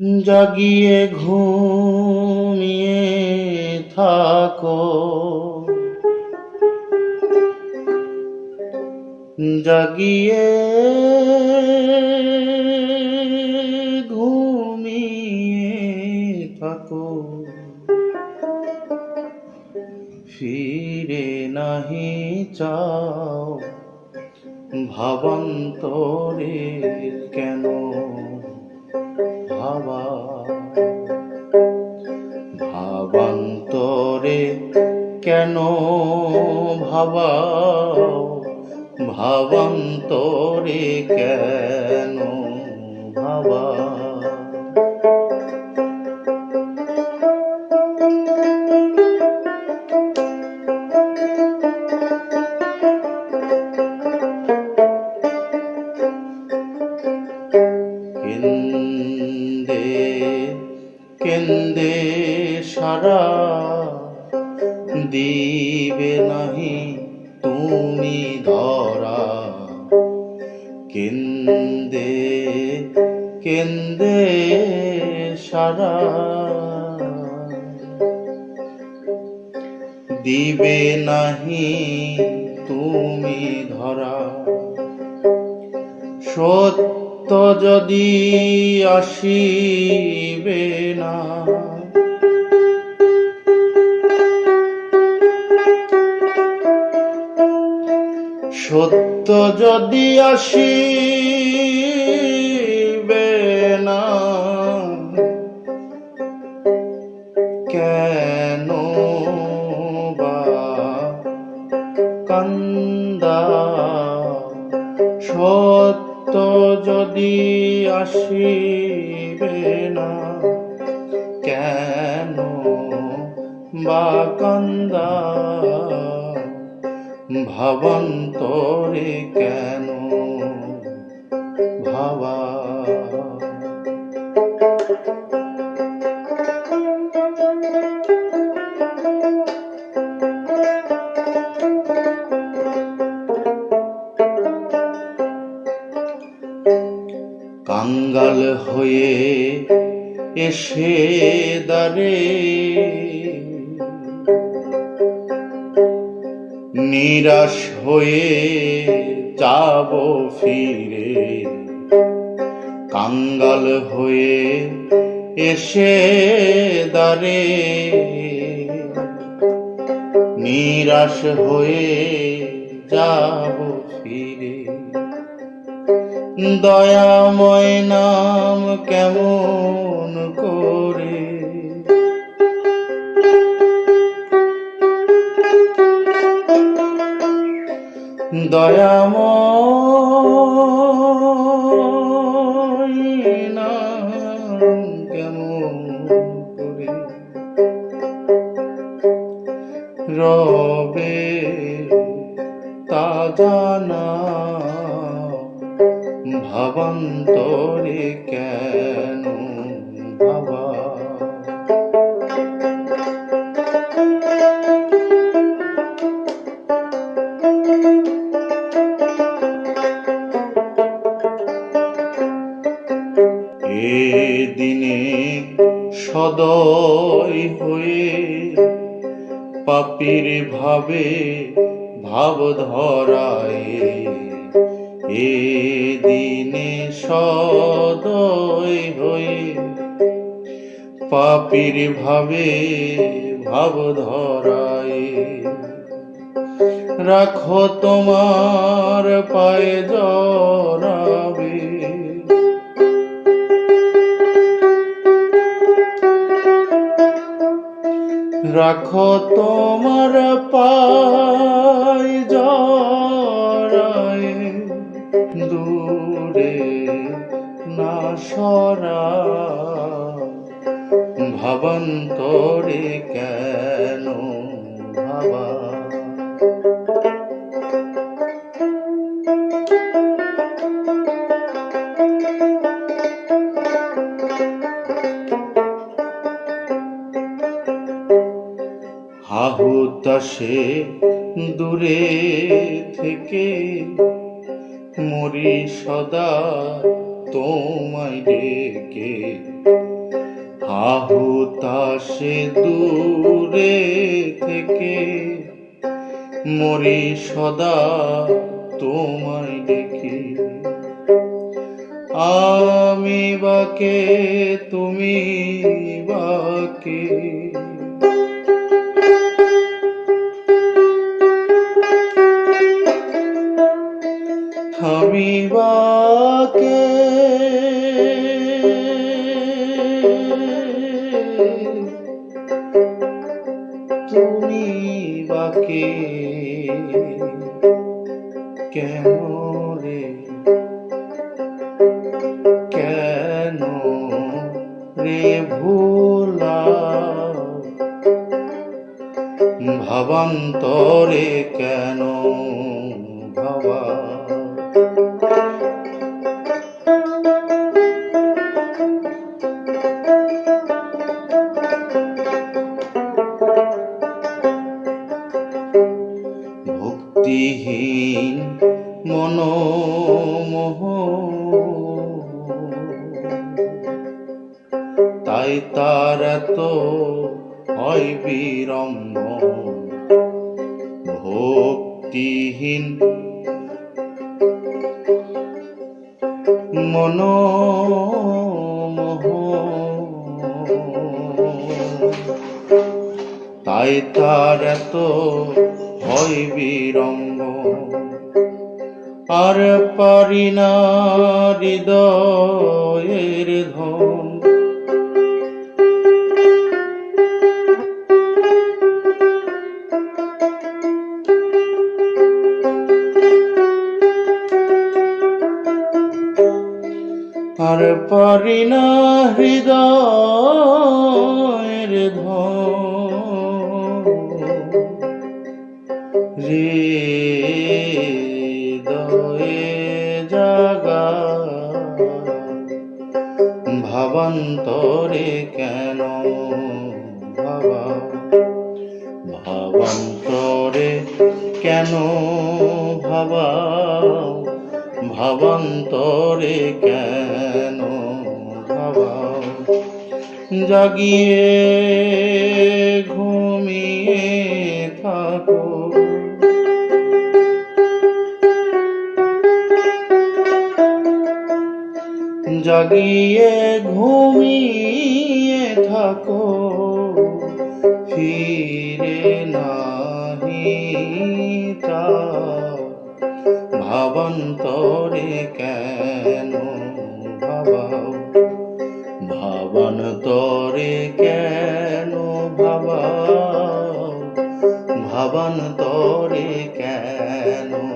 জাগিয়ে ঘুমিয়ে থাকো। জাগিয়ে ঘুমিয়ে থাকো। ফিরে নাহি চাও ভাবান্তরে ভাবা। ভাবান্তরে কেন ভাবা? ভাবান্তরে কেন ভাবা? কেন্দে সারা দিবে নাহি তুমি ধরা। কেন্দে কেন্দে সারা দিবে নাহি তুমি ধরা। সত্য যদি আসিবে না। সত্য যদি আসিবে না কেন যদি আসিবে না কেন বা কান্দা? ভাবন্তরে কেন? ভাবা কাঙ্গাল হয়ে এসে দারে নিরাশ হয়ে যাব ফিরে। কাঙ্গাল হয়ে এসে দারে নিরাশ হয়ে যাব ফিরে। দয়াময় নাম কেমন করে? দয়াময় নাম কেমন করে? রবে তা জানা ভাবান্তরে কেন ভাবা দিনে সদয় হয়ে পাপির ভাবে ভাব ধরায় এ দিনে সদয় হয়ে পাপির ভাবে ভাব ধরায় রাখো তোমার পায়ে জড়াবে। রাখো তোমার পাই ভাবান্তরে কেন ভাবা? হাহুতাসে দূরে থেকে মরি সদা তোমায় ডেকে আহুতাসে দূরে থেকে মরি সদা তোমায় দেখি। আমি বাকে তুমি বাকে। আমি বাকে কেন রে কেন রে ভাবান্তরে কেন মনোমোহ তাই তার এত হয় বিরম্ভ ভক্তিহীন। মনোমোহ। তাই তার এত হয় বিরঙ্গ আর পারি না হৃদয়ের ধন আর পারি না হৃদয়ের ধন হৃদয়ে ভাবান্তরে কেন? ভাবা। ভাবান্তরে কেন ভাবা? ভাবান্তরে কেন ভাবা? জাগিয়ে ঘুমিয়ে থাকো। জাগিয়ে ঘুমিয়ে থাকো। ফিরে নাহি ভাবান্তরে কেন ভাবাও? ভাবান্তরে কেন ভাবাও? ভাবান্তরে কেন